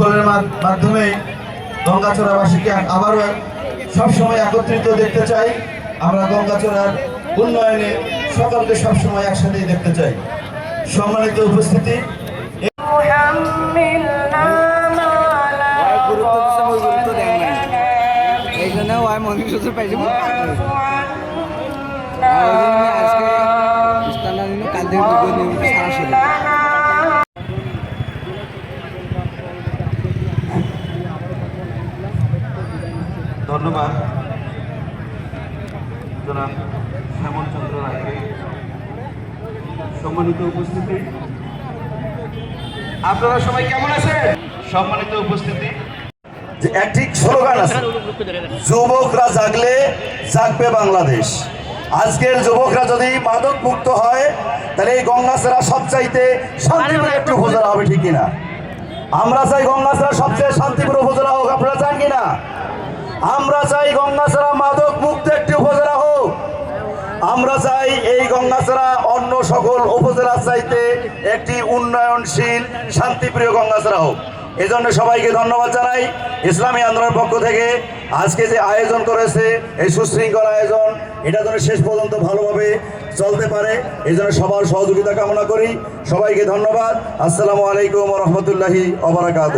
ফুটবলের মাধ্যমে গঙ্গাচড়াবাসীকে আবারও সবসময় একত্রিত দেখতে চাই। আমরা গঙ্গাচড়ার উন্নয়নে সকলকে সবসময় একসাথেই দেখতে চাই। সম্মানিত উপস্থিতি। কাল থেকে ধন্যবাদ। জনাব শ্যামলচন্দ্র রায়কে সম্মানিত উপস্থিতি। আপনারা সবাই কেমন আছেন? সম্মানিত উপস্থিতি। যুবকরা জাগলে জাগবে বাংলাদেশ। আজকের যুবকরা যদি মাদক মুক্ত হয়, তাহলে এই গঙ্গাসেরা সবচাইতে শান্তিপুর একটু হবে, ঠিক আমরা চাই গঙ্গাসেরা সবচেয়ে শান্তিপুর উপজেলা হোক আপনারা চান কিনা আমরা চাই গঙ্গাসেরা মাদক মুক্ত একটি উপজেলা হোক। আমরা চাই এই গঙ্গাছড়া অন্য সকল উপজেলা চাইতে একটি উন্নয়নশীল, শান্তিপ্রিয় গঙ্গাছড়া হোক। এজন্য সবাইকে ধন্যবাদ জানাই ইসলামী আন্দোলনের পক্ষ থেকে। আজকে যে আয়োজন করেছে, এই সুশৃঙ্খল আয়োজন, এটা যেন শেষ পর্যন্ত ভালোভাবে চলতে পারে, এই জন্য সবার সহযোগিতা কামনা করি। সবাইকে ধন্যবাদ। আসসালামু আলাইকুম রহমতুল্লাহি অবরাকাত